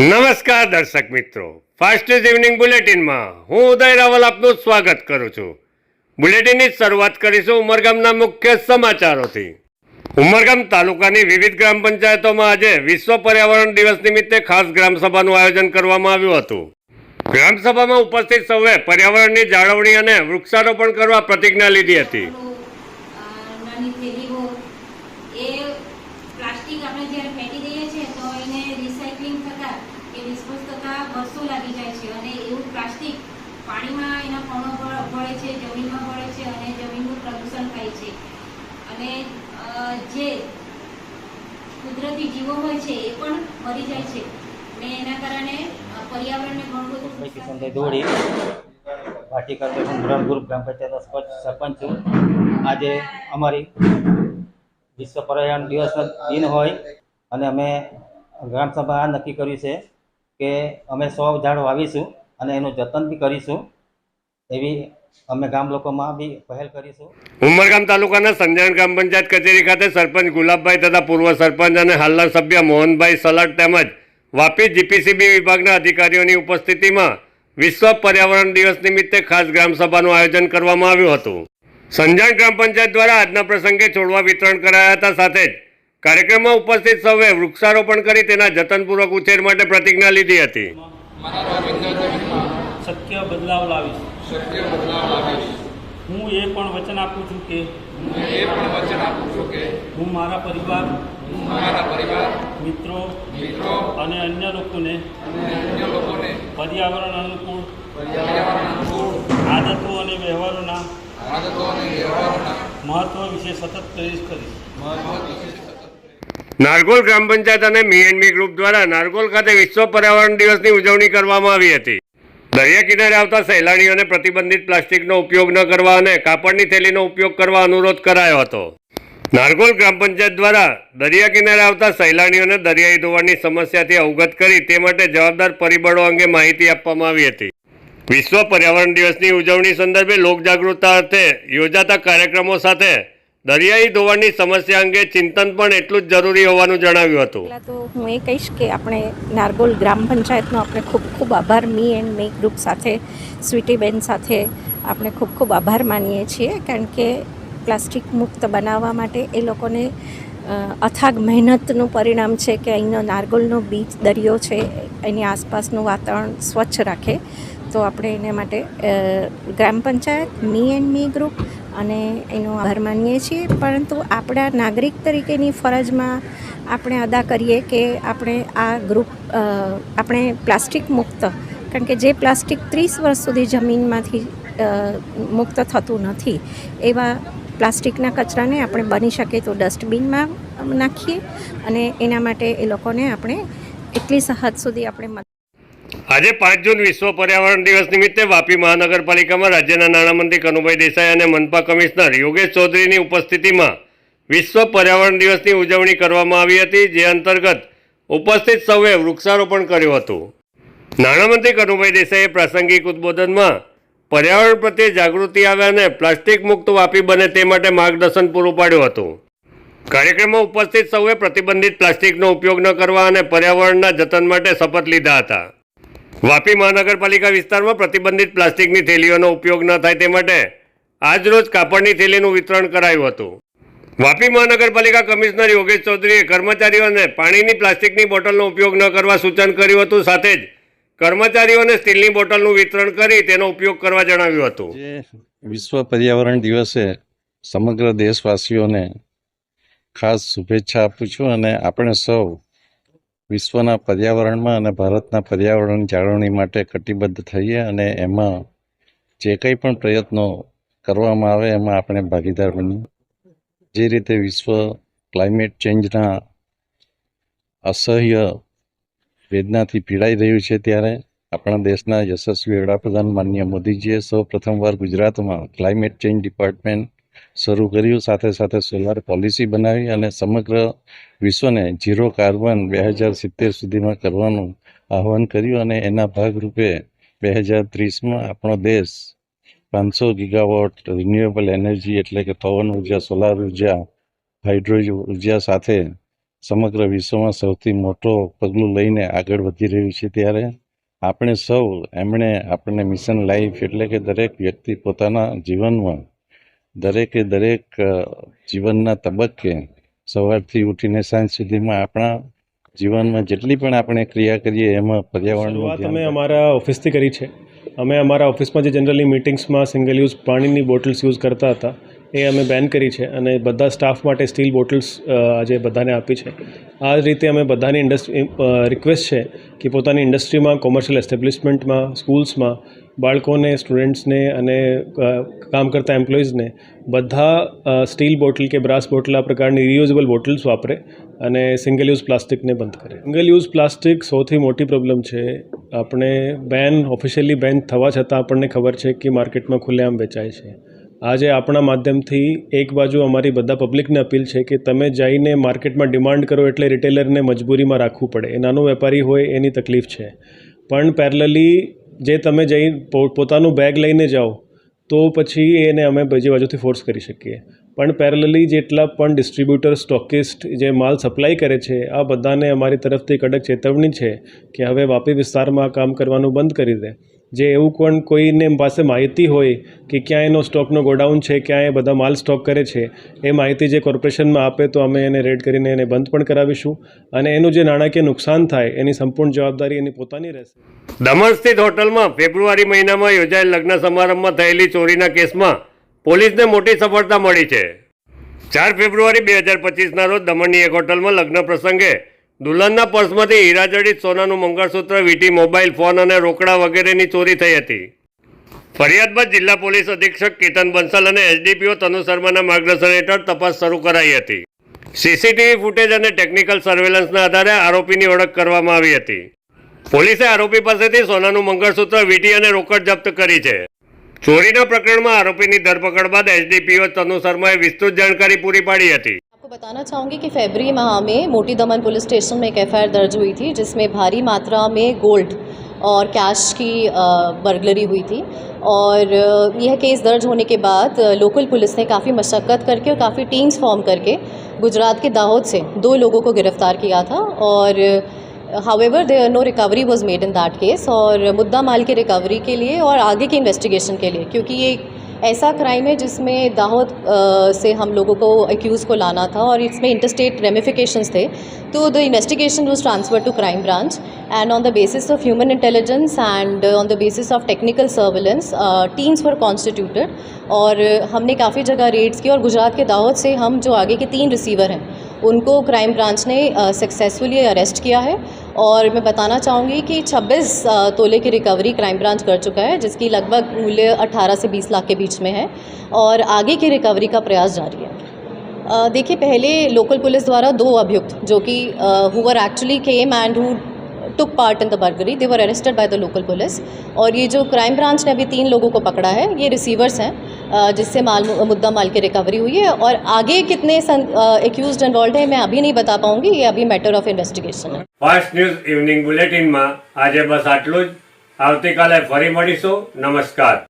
નમસ્કાર દર્શક મિત્રો. ફાસ્ટ ઇવનિંગ બુલેટિનમાં હું ઉદય રાવલ આપનું સ્વાગત કરું છું. બુલેટિનની શરૂઆત કરીશું ઉમરગામના મુખ્ય સમાચારોથી. ઉમરગામ તાલુકાની વિવિધ ગ્રામ પંચાયતોમાં આજે વિશ્વ પર્યાવરણ દિવસ નિમિત્તે ખાસ ગ્રામસભાનું આયોજન કરવામાં આવ્યું હતું. ગ્રામસભામાં ઉપસ્થિત સૌએ પર્યાવરણની જાળવણી અને વૃક્ષારોપણ કરવા પ્રતિજ્ઞા લીધી હતી અ, નાની થેલીઓ એ પ્લાસ્ટિક આપણે જ્યારે ફેંકી દઈએ છીએ તો એને રિસાયકલિંગ થતાં એ ડિસ્પોઝ થતાં વર્ષો લાગી જાય છે. અને એવું પ્લાસ્ટિક પાણીમાં એના કણો ભળે છે જમીનમાં ભળે છે અને જમીનનું પ્રદૂષણ થાય છે. અને જે કુદરતી જીવો હોય છે એ પણ મરી જાય છે. ને એના કારણે પર્યાવરણને ઘણું બધું કિશનભાઈ દોડી. ભાટીકર હું બ્રહ્મપુર ગ્રામ પંચાયતનો સરપંચ છું. આજે અમારી વિશ્વ પર્યાવરણ દિવસનો દિન હોય અને અમે ગ્રામસભા નક્કી કર્યું છે કે અમે સો ઝાડ વાવીશું અને એનું જતન બી કરીશું એવી અમે ગામ લોકોમાં બી પહેલ કરીશું. ઉમરગામ તાલુકાના સંજાણ ગ્રામ પંચાયત કચેરી ખાતે સરપંચ ગુલાબભાઈ તથા પૂર્વ સરપંચ અને હાલના સભ્ય મોહનભાઈ સલાટ તેમજ વાપી જીપીસીબી વિભાગના અધિકારીઓની ઉપસ્થિતિમાં વિશ્વ પર્યાવરણ દિવસ નિમિત્તે ખાસ ગ્રામસભાનું આયોજન કરવામાં આવ્યું હતું. સંજાણ ગ્રામ પંચાયત દ્વારા આજના પ્રસંગે છોડવા વિતરણ કરાયા હતા સાથે જ કાર્યક્રમમાં ઉપસ્થિત સૌએ વૃક્ષારોપણ કરી તેના જતનપૂર્વક ઉછેર માટે પ્રતિજ્ઞા લીધી હતી. સત્ય બદલાવ લાવીશ. શક્ય બદલાવ લાવીશ. હું એ પણ વચન આપું છું કે હું એ પણ વચન આપું છું કે હું મારા પરિવાર હું મારા પરિવાર મિત્રો મિત્રો અને અન્ય લોકોને અને અન્ય લોકોને પર્યાવરણ અનુકૂળ પર્યાવરણ અનુકૂળ આદતો અને વ્યવહારોના આદતો અને વ્યવહારોના મહત્વ વિશે સતત પ્રેરિત કરીશ. મહત્વ વિશે સતત નારગોલ ગ્રામ પંચાયત અને મી એન્ડ મી ગ્રુપ દ્વારા નારગોલ ખાતે વિશ્વ પર્યાવરણ દિવસની ઉજવણી કરવામાં આવી હતી. દરિયા કિનારે આવતા સહેલાણીઓને પ્રતિબંધિત પ્લાસ્ટિકનો ઉપયોગ ન કરવા અને કાપડની થેલીનો ઉપયોગ કરવા અનુરોધ કરાયો હતો. નારગોલ ગ્રામ પંચાયત દ્વારા દરિયા કિનારે આવતા સહેલાણીઓને દરિયાઈ ધોવાણની સમસ્યાથી અવગત કરી તે માટે જવાબદાર પરિબળો અંગે માહિતી આપવામાં આવી હતી. વિશ્વ પર્યાવરણ દિવસની ઉજવણી સંદર્ભે લોકજાગૃતતા અર્થે યોજાતા કાર્યક્રમો સાથે દરિયાઈ ધોવાણની સમસ્યા અંગે ચિંતન પણ એટલું જ જરૂરી હોવાનું જણાવ્યું હતું. તો હું એ કહીશ કે આપણે નારગોલ ગ્રામ પંચાયતનો આપણે ખૂબ ખૂબ આભાર. મી એન્ડ મી ગ્રુપ સાથે, સ્વીટીબેન સાથે આપણે ખૂબ ખૂબ આભાર માનીએ છીએ, કારણ કે પ્લાસ્ટિક મુક્ત બનાવવા માટે એ લોકોને અથાગ મહેનતનું પરિણામ છે કે અહીંનો નારગોલનો બીચ દરિયો છે, એની આસપાસનું વાતાવરણ સ્વચ્છ રાખે. તો આપણે એને માટે gram panchayat, me and me group અને એનો આભાર માનીએ છીએ. પરંતુ આપણા નાગરિક તરીકેની ફરજમાં આપણે અદા કરીએ કે આપણે આ ગ્રુપ આપણે પ્લાસ્ટિક મુક્ત, કારણ કે જે પ્લાસ્ટિક ત્રીસ વર્ષ સુધી જમીનમાંથી મુક્ત થતું નથી, એવા પ્લાસ્ટિકના કચરાને આપણે બની શકે તો ડસ્ટબિનમાં નાખીએ અને એના માટે એ લોકોને આપણે એટલી હદ સુધી આપણે આજે પાંચ જૂન વિશ્વ પર્યાવરણ દિવસ નિમિત્તે વાપી મહાનગરપાલિકામાં રાજ્યના નાણામંત્રી કનુભાઈ દેસાઈ અને મનપા કમિશનર યોગેશ ચૌધરીની ઉપસ્થિતિમાં વિશ્વ પર્યાવરણ દિવસની ઉજવણી કરવામાં આવી હતી, જે અંતર્ગત ઉપસ્થિત સૌએ વૃક્ષારોપણ કર્યું હતું. નાણામંત્રી કનુભાઈ દેસાઈએ પ્રાસંગિક ઉદ્બોધનમાં પર્યાવરણ પ્રત્યે જાગૃતિ આવે અને પ્લાસ્ટિક મુક્ત વાપી બને તે માટે માર્ગદર્શન પૂરું પાડ્યું હતું. કાર્યક્રમમાં ઉપસ્થિત સૌએ પ્રતિબંધિત પ્લાસ્ટિકનો ઉપયોગ ન કરવા અને પર્યાવરણના જતન માટે શપથ લીધા હતા. વાપી મહાનગરપાલિકા વિસ્તારમાં પ્રતિબંધિત પ્લાસ્ટિકની થેલીઓનો ઉપયોગ ન થાય તે માટે આજરોજ કાપડની થેલીનું વિતરણ કરાયું હતું. વાપી મહાનગરપાલિકા કમિશનર યોગેશ ચૌધરીએ કર્મચારીઓને પાણીની પ્લાસ્ટિકની બોટલનો ઉપયોગ ન કરવા સૂચન કર્યું હતું. સાથે જ કર્મચારીઓને સ્ટીલની બોટલનું વિતરણ કરી તેનો ઉપયોગ કરવા જણાવ્યું હતું. વિશ્વ પર્યાવરણ દિવસે સમગ્ર દેશવાસીઓને ખાસ શુભેચ્છા આપું છું અને આપણે સૌ વિશ્વના પર્યાવરણમાં અને ભારતના પર્યાવરણ જાળવણી માટે કટિબદ્ધ થઈએ અને એમાં જે કંઈ પણ પ્રયત્નો કરવામાં આવે એમાં આપણે ભાગીદાર બનીએ. જે રીતે વિશ્વ ક્લાઇમેટ ચેન્જના અસહ્ય વેદનાથી પીડાઈ રહ્યું છે ત્યારે આપણા દેશના યશસ્વી વડાપ્રધાન માનનીય મોદીજીએ સૌ પ્રથમવાર ગુજરાતમાં ક્લાઇમેટ ચેન્જ ડિપાર્ટમેન્ટ શરૂ કર્યું. સાથે સાથે સોલાર પોલિસી બનાવી અને સમગ્ર વિશ્વને ઝીરો કાર્બન બે હજાર સિત્તેર સુધીમાં કરવાનું આહવાન કર્યું અને એના ભાગરૂપે બે હજાર ત્રીસમાં આપણો દેશ પાંચસો ગીગાવોટ રિન્યુએબલ એનર્જી એટલે કે પવન ઊર્જા સોલાર ઊર્જા હાઇડ્રો ઊર્જા સાથે સમગ્ર વિશ્વમાં સૌથી મોટો પગલું લઈને આગળ વધી રહ્યું છે ત્યારે આપણે સૌ એમણે આપણને મિશન લાઈફ એટલે કે દરેક વ્યક્તિ પોતાના જીવનમાં દરેકે દરેક જીવનના તબક્કે સવારથી ઉઠીને સાંજ સુધીમાં આપણા જીવનમાં જેટલી પણ આપણે ક્રિયા કરીએ એમાં પર્યાવરણનું તમે. અમારા ઓફિસથી કરી છે અમે અમારા ઓફિસમાં જે જનરલી મિટિંગ્સમાં સિંગલ યુઝ પાણીની બોટલ્સ યુઝ કરતા હતા એ અમે બેન કરી છે અને બધા સ્ટાફ માટે સ્ટીલ બોટલ્સ આજે બધાને આપી છે. આ રીતે અમે બધાની ઇન્ડસ્ટ્રી રિક્વેસ્ટ છે કે પોતાની ઇન્ડસ્ટ્રીમાં કોમર્શિયલ એસ્ટેબ્લિશમેન્ટમાં સ્કૂલ્સમાં બાળકોને સ્ટુડન્ટ્સને અને કામ કરતા એમ્પ્લોઈઝને બધા સ્ટીલ બોટલ કે બ્રાસ બોટલ આ પ્રકારની રિયુઝેબલ બોટલ્સ વાપરે અને સિંગલ યુઝ પ્લાસ્ટિકને બંધ કરે. સિંગલ યુઝ પ્લાસ્ટિક સૌથી મોટી પ્રોબ્લેમ છે. આપણે બેન ઓફિશિયલી બેન થવા છતાં આપણને ખબર છે કે માર્કેટમાં ખુલ્લેઆમ વેચાય છે. આજે આપણા માધ્યમથી એક બાજુ અમારી બધા પબ્લિકને અપીલ છે કે તમે જઈને માર્કેટમાં ડિમાન્ડ કરો એટલે રિટેલરને મજબૂરીમાં રાખવું પડે. એ નાનો વેપારી હોય એની તકલીફ છે. પણ પેરેલલી જે તમે જઈ પોતાનું બેગ લઈને જાઓ, તો પછી એને અમે બીજી બાજુથી ફોર્સ કરી શકીએ. પણ પેરેલલી જેટલા પણ ડિસ્ટ્રીબ્યુટર સ્ટોકિસ્ટ જે માલ સપ્લાય કરે છે, આ બધાને અમારી તરફથી કડક ચેતવણી છે કે હવે વાપી વિસ્તારમાં કામ કરવાનું બંધ કરી દે. જે એવું પણ કોઈને પાસે માહિતી હોય કે ક્યાં એનો સ્ટોકનો ગોડાઉન છે, ક્યાં એ બધા માલ સ્ટોક કરે છે, એ માહિતી જે કોર્પોરેશનમાં આપે તો અમે એને રેડ કરીને એને બંધ પણ કરાવીશું. અને એનું જે નાણાકીય નુકસાન થાય, એની સંપૂર્ણ જવાબદારી એની પોતાની રહેશે. દમણ સ્થિત હોટલમાં ફેબ્રુઆરી મહિનામાં યોજાયેલ લગ્ન સમારંભમાં થયેલી ચોરીના કેસમાં પોલીસને મોટી સફળતા મળી છે. ચાર ફેબ્રુઆરી બે હજાર પચીસના રોજ દમણની એક હોટલમાં લગ્ન પ્રસંગે દુલ્હનના પર્સમાંથી હીરાજડિત સોનાનું મંગળસૂત્ર, વીટી, મોબાઈલ, ફોન અને રોકડા વગેરેની ચોરી થઈ હતી. ફરિયાદ બાદ જિલ્લા પોલીસ અધિક્ષક કેતન બંસલ અને એસડીપીઓ તનુ શર્માના માર્ગદર્શન હેઠળ તપાસ શરૂ કરાઈ હતી. સીસીટીવી ફૂટેજ અને ટેકનિકલ સર્વેલન્સના આધારે આરોપીની ઓળખ કરવામાં આવી હતી. પોલીસે આરોપી પાસેથી સોનાનું મંગળસૂત્ર, વીટી અને રોકડ જપ્ત કરી છે. ચોરીના પ્રકરણમાં આરોપીની ધરપકડ બાદ એસડીપીઓ તનુ શર્માએ વિસ્તૃત જાણકારી પૂરી પાડી હતી. आपको बताना चाहूँगी कि फरवरी माह में मोटी दमन पुलिस स्टेशन में एक एफआईआर दर्ज हुई थी, जिसमें भारी मात्रा में गोल्ड और कैश की बर्गलरी हुई थी। और यह केस दर्ज होने के बाद लोकल पुलिस ने काफ़ी मशक्क़त करके और काफ़ी टीम्स फॉर्म करके गुजरात के दाहोद से दो लोगों को गिरफ़्तार किया था। और however there no recovery was made in that case और मुद्दा माल की रिकवरी के लिए और आगे की इन्वेस्टिगेशन के लिए, क्योंकि ये ऐसा क्राइम है जिसमें दाहोद से हम लोगों को एक्यूज़ को लाना था और इसमें इंटरस्टेट रेमिफिकेशंस थे। तो the investigation was transfer to crime branch and on the basis of human intelligence and on the basis of technical surveillance teams were constituted और हमने काफ़ी जगह रेड्स की और गुजरात के दाहोद से हम जो आगे के तीन रिसीवर हैं उनको क्राइम ब्रांच ने सक्सेसफुली uh, अरेस्ट किया है। और मैं बताना चाहूँगी कि 26 तोले की रिकवरी क्राइम ब्रांच कर चुका है, जिसकी लगभग मूल्य 18 से 20 लाख के बीच में है और आगे की रिकवरी का प्रयास जारी है। देखिए, पहले लोकल पुलिस द्वारा दो अभियुक्त, जो कि who were actually came and who took part in the burglary they were arrested by the local police और ये जो क्राइम ब्रांच ने अभी तीन लोगों को पकड़ा है, ये रिसीवर्स हैं। जिससे माल मुद्दा माल की रिकवरी हुई है और आगे कितने एक्यूज इन्वॉल्व हैं मैं अभी नहीं बता पाऊंगी ये अभी मैटर ऑफ इन्वेस्टिगेशन है ફાસ્ટ ન્યૂઝ ઇવનિંગ બુલેટિનમાં આજે બસ આટલું જ આવતીકાલે ફરી મળીશું નમસ્કાર